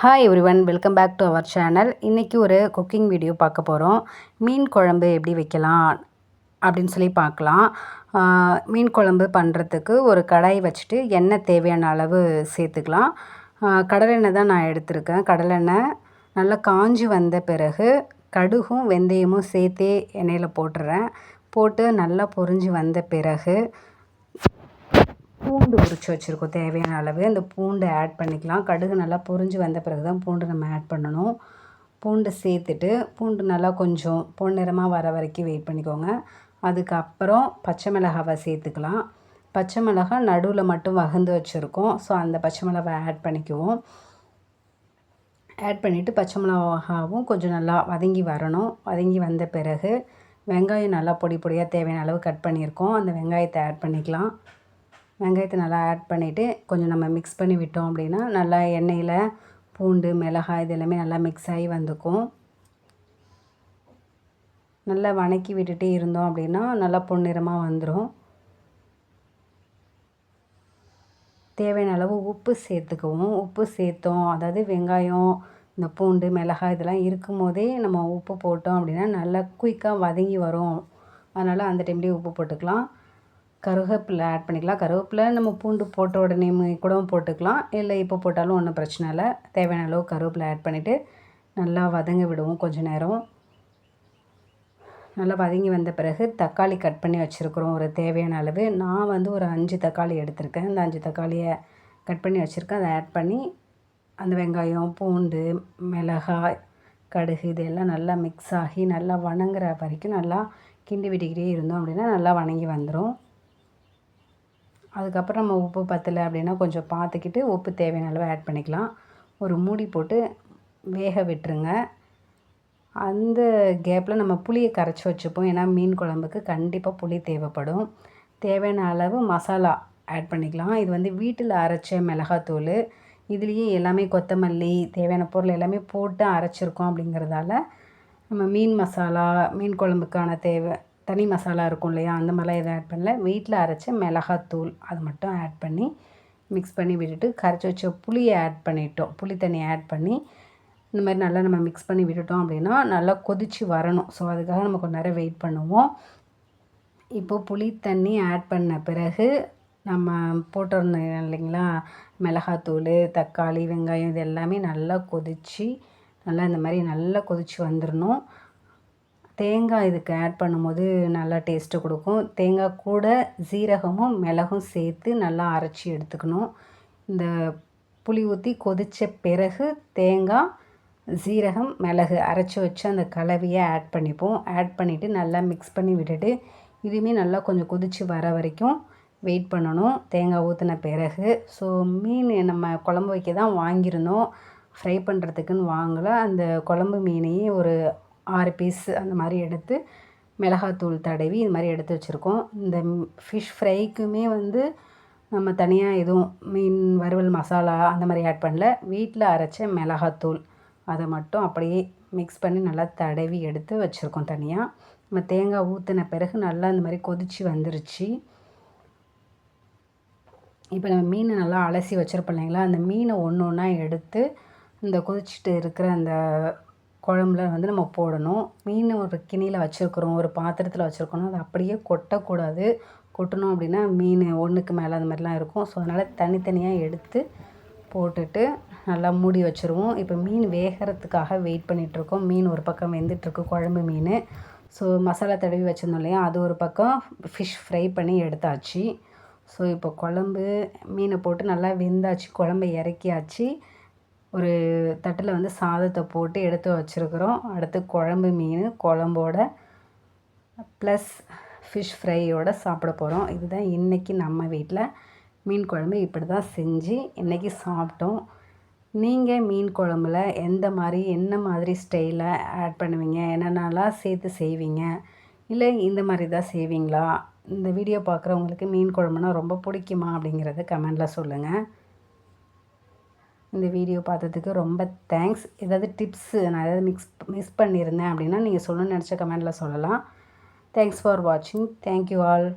Hi everyone welcome back to our channel இன்றைக்கி ஒரு cooking video பார்க்க போகிறோம் மீன் குழம்பு எப்படி வைக்கலாம் அப்படின்னு சொல்லி பார்க்கலாம். மீன் குழம்பு பண்ணுறதுக்கு ஒரு கடாய் வச்சுட்டு எண்ணெய் தேவையான அளவு சேர்த்துக்கலாம். கடலெண்ணெய் தான் நான் எடுத்திருக்கேன். கடலெண்ணெய் நல்லா காஞ்சி வந்த பிறகு கடுகும் வெந்தயமும் சேர்த்தே எண்ணெயில் போட்டுறேன். போட்டு நல்லா பொரிஞ்சு வந்த பிறகு பூண்டு உரித்து வச்சுருக்கோம் தேவையான அளவு. அந்த பூண்டை ஆட் பண்ணிக்கலாம். கடுகு நல்லா பொரிஞ்சு வந்த பிறகு தான் பூண்டு நம்ம ஆட் பண்ணணும். பூண்டு சேர்த்துட்டு பூண்டு நல்லா கொஞ்சம் பொன்னிறமாக வர வரைக்கும் வெயிட் பண்ணிக்கோங்க. அதுக்கப்புறம் பச்சை மிளகாவை சேர்த்துக்கலாம். பச்சை மிளகாய் நடுவில் மட்டும் வகுந்து வச்சுருக்கோம். ஸோ அந்த பச்சை மிளகாவை ஆட் பண்ணிக்குவோம். ஆட் பண்ணிவிட்டு பச்சை மிளகாவும் கொஞ்சம் நல்லா வதங்கி வரணும். வதங்கி வந்த பிறகு வெங்காயம் நல்லா பொடி பொடியாக தேவையான அளவு கட் பண்ணியிருக்கோம். அந்த வெங்காயத்தை ஆட் பண்ணிக்கலாம். வெங்காயத்தை நல்லா ஆட் பண்ணிவிட்டு கொஞ்சம் நம்ம மிக்ஸ் பண்ணி விட்டோம் அப்படின்னா நல்லா எண்ணெயில் பூண்டு மிளகாய் இது எல்லாமே நல்லா மிக்ஸ் ஆகி வந்துக்கும். நல்லா வணக்கி விட்டுட்டே இருந்தோம் அப்படின்னா நல்லா பொன்னிறமாக வந்துடும் தேவையான அளவு உப்பு சேர்த்துக்குவோம். உப்பு சேர்த்தோம். அதாவது வெங்காயம் இந்த பூண்டு மிளகாய் இதெல்லாம் இருக்கும் போதே நம்ம உப்பு போட்டோம் அப்படின்னா நல்லா குயிக்காக வதங்கி வரும். அதனால் அந்த டைம்லேயே உப்பு போட்டுக்கலாம். கருவேப்பிலை ஆட் பண்ணிக்கலாம். கருவேப்பிலை நம்ம பூண்டு போட்ட உடனே கூடவும் போட்டுக்கலாம். இல்லை இப்போ போட்டாலும் ஒன்றும் பிரச்சனை இல்லை. தேவையான அளவு கருவேப்பிலை ஆட் பண்ணிவிட்டு நல்லா வதங்க விடுவோம் கொஞ்சம் நேரம். நல்லா வதங்கி வந்த பிறகு தக்காளி கட் பண்ணி வச்சுருக்குறோம். ஒரு தேவையான அளவு. நான் வந்து ஒரு அஞ்சு தக்காளி எடுத்திருக்கேன். இந்த அஞ்சு தக்காளியை கட் பண்ணி வச்சுருக்கேன். அதை ஆட் பண்ணி அந்த வெங்காயம் பூண்டு மிளகாய் கடுகு இதெல்லாம் நல்லா மிக்ஸ் ஆகி நல்லா வணங்குற வரைக்கும் நல்லா கிண்டி விட்டுக்கிட்டே இருந்தோம் அப்படின்னா நல்லா வணங்கி வந்துடும் அதுக்கப்புறம் நம்ம உப்பு பத்தலை அப்படின்னா கொஞ்சம் பார்த்துக்கிட்டு உப்பு தேவையான அளவு ஆட் பண்ணிக்கலாம். ஒரு மூடி போட்டு வேக விட்டுருங்க. அந்த கேப்பில் நம்ம புளியை கரைச்சி வச்சுப்போம். ஏன்னா மீன் குழம்புக்கு கண்டிப்பாக புளி தேவைப்படும். தேவையான அளவு மசாலா ஆட் பண்ணிக்கலாம். இது வந்து வீட்டில் அரைச்ச மிளகாத்தூள். இதுலேயே எல்லாமே கொத்தமல்லி தேவையான பொருள் எல்லாமே போட்டு அரைச்சிருக்கோம் அப்படிங்கிறதால நம்ம மீன் மசாலா மீன் குழம்புக்கான தேவை தனி மசாலா இருக்கும் இல்லையா? அந்த மாதிரிலாம் எதுவும் ஆட் பண்ணல. வீட்டில் அரைச்ச மிளகாத்தூள் அது மட்டும் ஆட் பண்ணி மிக்ஸ் பண்ணி விட்டுட்டு கரைச்சி வச்ச புளியை ஆட் பண்ணிட்டோம். புளி தண்ணி ஆட் பண்ணி இந்த மாதிரி நல்லா நம்ம மிக்ஸ் பண்ணி விட்டுட்டோம் அப்படின்னா நல்லா கொதித்து வரணும். ஸோ அதுக்காக நம்ம கொஞ்ச நேரம் வெயிட் பண்ணுவோம். இப்போது புளி தண்ணி ஆட் பண்ண பிறகு நம்ம போட்டிருந்தோம் இல்லைங்களா? மிளகாத்தூள் தக்காளி வெங்காயம் இது எல்லாமே நல்லா கொதித்து நல்லா இந்த மாதிரி நல்லா கொதித்து வந்துடணும் தேங்காய் இதுக்கு ஆட் பண்ணும்போது நல்லா டேஸ்ட்டு கொடுக்கும். தேங்காய் கூட ஜீரகமும் மிளகும் சேர்த்து நல்லா அரைச்சி எடுத்துக்கணும். இந்த புளி ஊற்றி கொதித்த பிறகு தேங்காய் சீரகம் மிளகு அரைச்சி வச்சு அந்த கலவையை ஆட் பண்ணிப்போம். ஆட் பண்ணிவிட்டு நல்லா மிக்ஸ் பண்ணி விட்டுட்டு இதுவுமே நல்லா கொஞ்சம் கொதித்து வர வரைக்கும் வெயிட் பண்ணணும். தேங்காய் ஊற்றின பிறகு. ஸோ மீன் நம்ம குழம்பு வைக்க தான் வாங்கியிருந்தோம். ஃப்ரை பண்ணுறதுக்குன்னு வாங்கலை. அந்த குழம்பு மீனையே ஒரு ஆறு பீஸ் அந்த மாதிரி எடுத்து மிளகாத்தூள் தடவி இது மாதிரி எடுத்து வச்சுருக்கோம். இந்த ஃபிஷ் ஃப்ரைக்குமே வந்து நம்ம தனியாக எதுவும் மீன் வறுவல் மசாலா அந்த மாதிரி ஆட் பண்ணல. வீட்டில் அரைச்ச மிளகாத்தூள் அதை மட்டும் அப்படியே மிக்ஸ் பண்ணி நல்லா தடவி எடுத்து வச்சுருக்கோம் தனியாக நம்ம தேங்காய் ஊற்றின பிறகு நல்லா இந்த மாதிரி கொதித்து வந்துருச்சு. இப்போ நம்ம மீனை நல்லா அலசி வச்சுருப்போம் இல்லைங்களா? அந்த மீனை ஒன்று ஒன்றா எடுத்து இந்த கொதிச்சுட்டு இருக்கிற அந்த குழம்புல வந்து நம்ம போடணும். மீன் ஒரு கிணியில் வச்சுருக்குறோம் ஒரு பாத்திரத்தில் வச்சுருக்கணும் அதை அப்படியே கொட்டக்கூடாது. கொட்டணும் அப்படின்னா மீன் ஒன்றுக்கு மேலே அந்த மாதிரிலாம் இருக்கும். ஸோ அதனால் தனித்தனியாக எடுத்து போட்டுட்டு நல்லா மூடி வச்சுருவோம். இப்போ மீன் வேகிறதுக்காக வெயிட் பண்ணிகிட்ருக்கோம் மீன் ஒரு பக்கம் வெந்துட்டுருக்கு குழம்பு மீன். ஸோ மசாலா தடவி வச்சுருந்தோம் இல்லையா? அது ஒரு பக்கம் ஃபிஷ் ஃப்ரை பண்ணி எடுத்தாச்சு. ஸோ இப்போ குழம்பு மீனை போட்டு நல்லா வெந்தாச்சு குழம்பு இறக்கியாச்சு. ஒரு தட்டில் வந்து சாதத்தை போட்டு எடுத்து வச்சுருக்குறோம். அடுத்து குழம்பு மீன் குழம்போட ப்ளஸ் ஃபிஷ் ஃப்ரையோட சாப்பிட போகிறோம் இதுதான் இன்றைக்கி நம்ம வீட்டில் மீன் குழம்பு இப்படி தான் செஞ்சு இன்றைக்கி சாப்பிட்டோம். நீங்கள் மீன் குழம்புல எந்த மாதிரி என்ன மாதிரி ஸ்டைலில் ஆட் பண்ணுவீங்க? என்னென்னலாம் சேர்த்து செய்வீங்க? இல்லை இந்த மாதிரி தான் செய்வீங்களா? இந்த வீடியோ பார்க்குறவங்களுக்கு மீன் குழம்புனா ரொம்ப பிடிக்குமா அப்படிங்கிறத கமெண்டில் சொல்லுங்கள் இந்த வீடியோ பார்த்ததுக்கு ரொம்ப தேங்க்ஸ் ஏதாவது டிப்ஸு நான் ஏதாவது மிக்ஸ் மிஸ் பண்ணியிருந்தேன் அப்படின்னா நீங்கள் சொல்லணும்னு நினச்ச கமெண்டில் சொல்லலாம். தேங்க்ஸ் ஃபார் வாட்சிங் தேங்க்யூ ஆல்